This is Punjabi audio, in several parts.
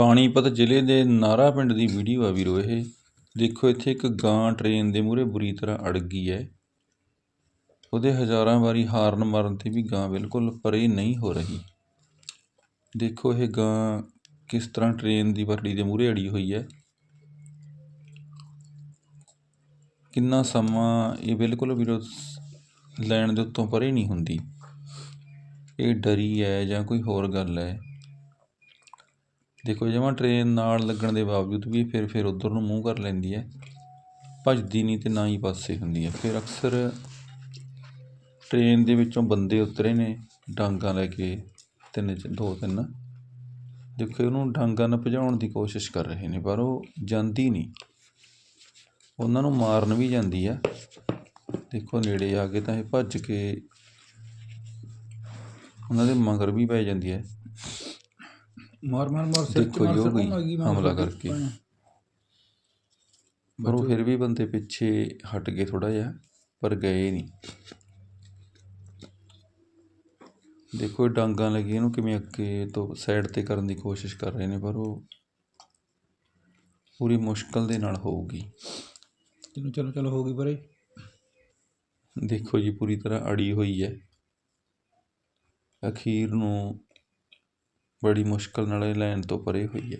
ਪਾਣੀਪਤ ਜ਼ਿਲ੍ਹੇ ਦੇ ਨਾਰਾ ਪਿੰਡ ਦੀ ਵੀਡੀਓ ਆ ਵੀਰੋ ਇਹ। ਦੇਖੋ, ਇੱਥੇ ਇੱਕ ਗਾਂ ਟ੍ਰੇਨ ਦੇ ਮੂਹਰੇ ਬੁਰੀ ਤਰ੍ਹਾਂ ਅੜ ਗਈ ਹੈ। ਉਹਦੇ ਹਜ਼ਾਰਾਂ ਵਾਰੀ ਹਾਰਨ ਮਾਰਨ 'ਤੇ ਵੀ ਗਾਂ ਬਿਲਕੁਲ ਪਰੇ ਨਹੀਂ ਹੋ ਰਹੀ। ਦੇਖੋ, ਇਹ ਗਾਂ ਕਿਸ ਤਰ੍ਹਾਂ ਟ੍ਰੇਨ ਦੀ ਪਟੜੀ ਦੇ ਮੂਹਰੇ ਅੜੀ ਹੋਈ ਹੈ। ਕਿੰਨਾ ਸਮਾਂ ਇਹ ਬਿਲਕੁਲ ਵੀਰੋ ਲੈਣ ਦੇ ਉੱਤੋਂ ਪਰੇ ਨਹੀਂ ਹੁੰਦੀ। ਇਹ ਡਰੀ ਹੈ ਜਾਂ ਕੋਈ ਹੋਰ ਗੱਲ ਹੈ। ਦੇਖੋ ਜਮਾਂ ਟ੍ਰੇਨ ਨਾਲ ਲੱਗਣ ਦੇ ਬਾਵਜੂਦ ਵੀ ਫਿਰ ਫਿਰ ਉੱਧਰ ਨੂੰ ਮੂੰਹ ਕਰ ਲੈਂਦੀ ਹੈ। ਭੱਜਦੀ ਨਹੀਂ ਅਤੇ ਨਾ ਹੀ ਪਾਸੇ ਹੁੰਦੀ ਹੈ। ਫਿਰ ਅਕਸਰ ਟ੍ਰੇਨ ਦੇ ਵਿੱਚੋਂ ਬੰਦੇ ਉਤਰੇ ਨੇ, ਡਾਂਗਾਂ ਲੈ ਕੇ ਤਿੰਨ ਦੋ ਤਿੰਨ। ਦੇਖੋ, ਉਹਨੂੰ ਡਾਂਗਾਂ ਨਾਲ ਭਜਾਉਣ ਦੀ ਕੋਸ਼ਿਸ਼ ਕਰ ਰਹੇ ਨੇ, ਪਰ ਉਹ ਜਾਂਦੀ ਨਹੀਂ। ਉਹਨਾਂ ਨੂੰ ਮਾਰਨ ਵੀ ਜਾਂਦੀ ਆ ਦੇਖੋ, ਨੇੜੇ ਆ ਕੇ ਤਾਂ ਇਹ ਭੱਜ ਕੇ ਉਹਨਾਂ ਦੇ ਮਗਰ ਵੀ ਪੈ ਜਾਂਦੀ ਹੈ। ਮਾਰ ਮਾਰ ਮਾਰ ਸਿਰ ਦੇਖੋ ਚ ਜੋ ਮਾਰ ਗਈ ਹਮਲਾ ਕਰਕੇ। ਪਰ ਉਹ ਫਿਰ ਵੀ ਬੰਦੇ ਪਿੱਛੇ ਹਟ ਗਏ ਥੋੜਾ ਜਿਹਾ ਪਰ ਗਏ ਨਹੀਂ। ਦੇਖੋ ਇਹ ਡਾਂਗਾਂ ਲੱਗੀ ਇਹਨੂੰ ਕਿਵੇਂ ਅੱਗੇ ਤੋਂ ਸਾਈਡ ਤੇ ਕਰਨ ਦੀ ਕੋਸ਼ਿਸ਼ ਕਰ ਰਹੇ ਨੇ ਪਰ ਉਹ ਪੂਰੀ ਮੁਸ਼ਕਲ ਦੇ ਨਾਲ ਹੋਊਗੀ। ਚਲੋ ਚਲੋ ਚਲੋ ਹੋ ਗਈ ਪਰੇ। ਦੇਖੋ ਜੀ ਪੂਰੀ ਤਰ੍ਹਾਂ ਅੜੀ ਹੋਈ ਹੈ। ਅਖੀਰ ਨੂੰ ਬੜੀ ਮੁਸ਼ਕਲ ਨਾਲ ਇਹ ਲਾਈਨ ਤੋਂ ਪਰੇ ਹੋਈ ਹੈ।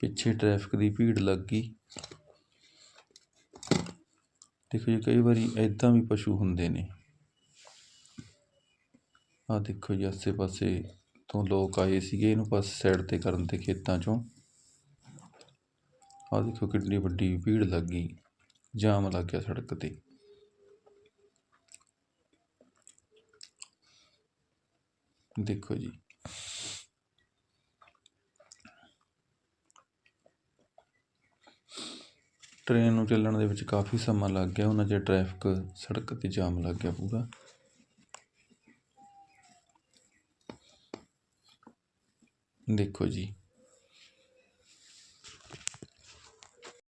ਪਿੱਛੇ ਟ੍ਰੈਫਿਕ ਦੀ ਭੀੜ ਲੱਗ ਗਈ। ਦੇਖੋ ਜੀ, ਕਈ ਵਾਰੀ ਐਦਾਂ ਵੀ ਪਸ਼ੂ ਹੁੰਦੇ ਨੇ। ਆ ਦੇਖੋ ਜੀ ਆਸੇ ਪਾਸੇ ਤੋਂ ਲੋਕ ਆਏ ਸੀਗੇ, ਇਹਨੂੰ ਪਾਸੇ ਸਾਈਡ ਤੇ ਕਰਨ ਤੇ ਖੇਤਾਂ ਚੋਂ। ਆ ਦੇਖੋ ਕਿੰਨੀ ਵੱਡੀ ਭੀੜ ਲੱਗ ਗਈ, ਜਾਮ ਲੱਗ ਗਿਆ ਸੜਕ ਤੇ। ਦੇਖੋ ਜੀ। ਟ੍ਰੇਨ ਨੂੰ ਚੱਲਣ ਦੇ ਵਿੱਚ ਕਾਫੀ ਸਮਾਂ ਲੱਗ ਗਿਆ। ਉਹਨਾਂ 'ਚ ਟ੍ਰੈਫਿਕ ਸੜਕ ਤੇ ਜਾਮ ਲੱਗ ਗਿਆ ਪੂਰਾ। ਦੇਖੋ ਜੀ।